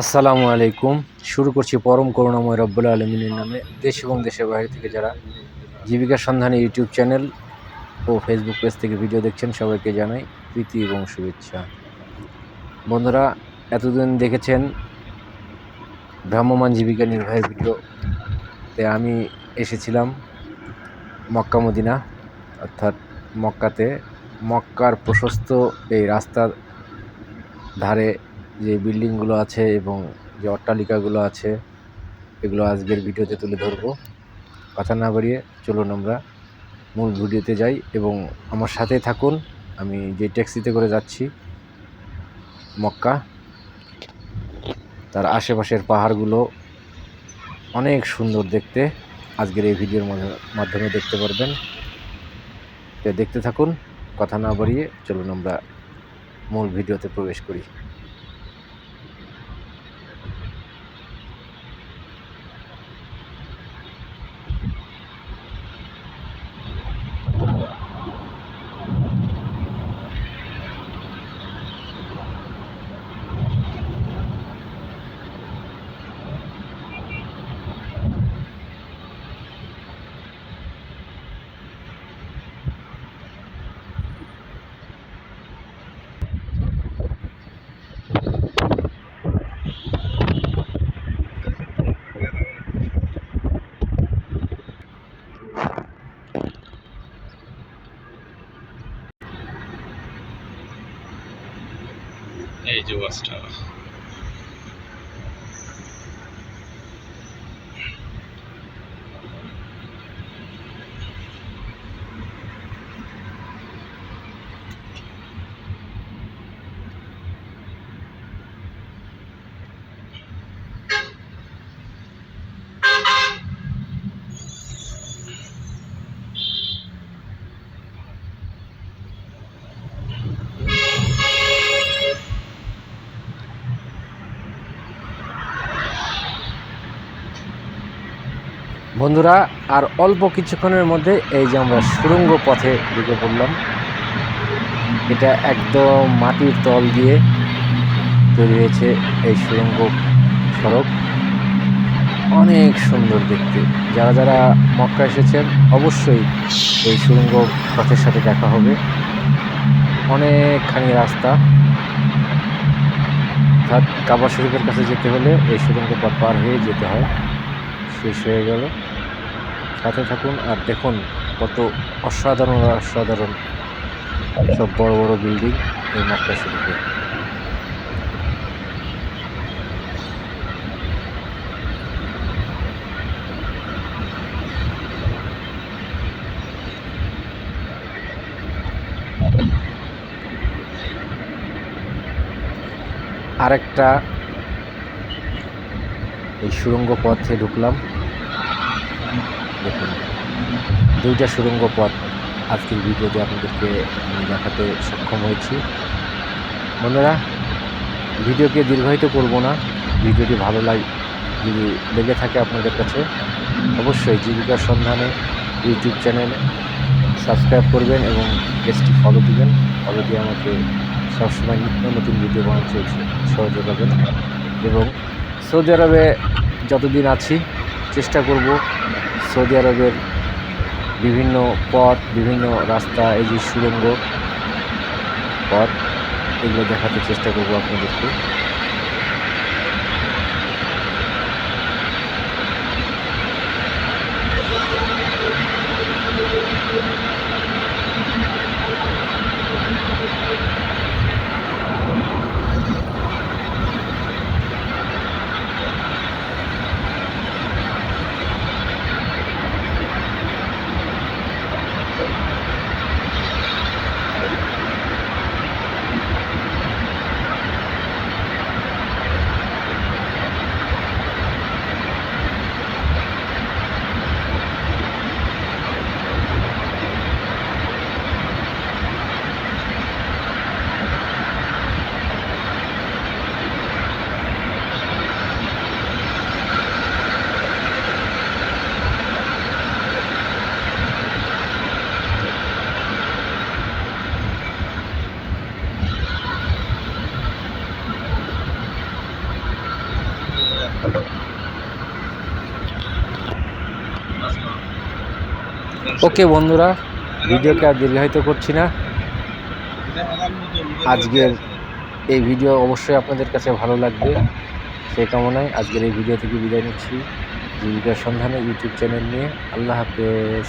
আসসালামু আলাইকুম। শুরু করছি পরম করুণাময় রব্বুল আলমিনের নামে দেশ এবং দেশের বাইরে থেকে যারা জীবিকা সন্ধানী ইউটিউব চ্যানেল ও ফেসবুক পেজ থেকে ভিডিও দেখছেন, সবাইকে জানাই প্রীতি এবং শুভেচ্ছা। বন্ধুরা, এতদিন দেখেছেন ভ্রাম্যমান জীবিকা নির্বাহের ভিডিওতে আমি এসেছিলাম মক্কা মদিনা, অর্থাৎ মক্কাতে। মক্কার প্রশস্ত এই রাস্তার ধারে যে বিল্ডিংগুলো আছে এবং যে অট্টালিকাগুলো আছে, এগুলো আজকের ভিডিওতে তুলে ধরবো। কথা না বাড়িয়ে চলুন আমরা মূল ভিডিওতে যাই এবং আমার সাথে থাকুন। আমি যে ট্যাক্সিতে করে যাচ্ছি, মক্কা, তার আশেপাশের পাহাড়গুলো অনেক সুন্দর দেখতে। আজকের এই ভিডিওর মাধ্যমে- দেখতে পারবেন। দেখতে থাকুন। কথা না বাড়িয়ে চলুন আমরা মূল ভিডিওতে প্রবেশ করি। এই যে বাসটা বন্ধুরা, আর অল্প কিছুক্ষণের মধ্যে এই যে আমরা সুড়ঙ্গ পথে ঢুকে পড়লাম, এটা একদম মাটির তল দিয়ে তৈরি হয়েছে এই সুড়ঙ্গ সড়ক। অনেক সুন্দর দেখতে। যারা যারা মক্কা এসেছেন, অবশ্যই এই সুড়ঙ্গ পথের সাথে দেখা হবে। অনেকখানি রাস্তা। অর্থাৎ কাবা শরীফের কাছে যেতে হলে এই সুড়ঙ্গ পথ পার হয়ে যেতে হয়। শেষ হয়ে গেল। সাথে থাকুন আর দেখুন কত অসাধারণ অসাধারণ সব বড় বড় বিল্ডিং এই মক্কা শরীফে আরেকটা এই সুড়ঙ্গ পথে ঢুকলাম। দেখুন, দুইটা সুড়ঙ্গ পথ আজকের ভিডিওতে আপনাদেরকে দেখাতে সক্ষম হয়েছি। বন্ধুরা, ভিডিওকে দীর্ঘায়িত করব না। ভিডিওটি ভালো লাগ যদি লেগে থাকে আপনাদের কাছে, অবশ্যই জীবিকার সন্ধানে ইউটিউব চ্যানেল সাবস্ক্রাইব করবেন এবং পেজটি ফলো দিবেন। ফলো দিয়ে আমাকে সবসময় নিত্য নতুন ভিডিও বানাতে সহযোগ করবেন। এবং সৌদি আরবে যতদিন আছি, চেষ্টা করব সৌদি আরবের বিভিন্ন পথ, বিভিন্ন রাস্তা, এই যে সুড়ঙ্গ পথ, এগুলো দেখাতে চেষ্টা করব আপনাদেরকে। ওকে বন্ধুরা, ভিডিওকে আর দীর্ঘায়িত করছি না। আজকের এই ভিডিও অবশ্যই আপনাদের কাছে ভালো লাগবে। সেই কামনায় আজকের এই ভিডিও থেকে বিদায় নিচ্ছি। জীবিকার সন্ধানে ইউটিউব চ্যানেল নিয়ে আল্লাহ হাফেজ।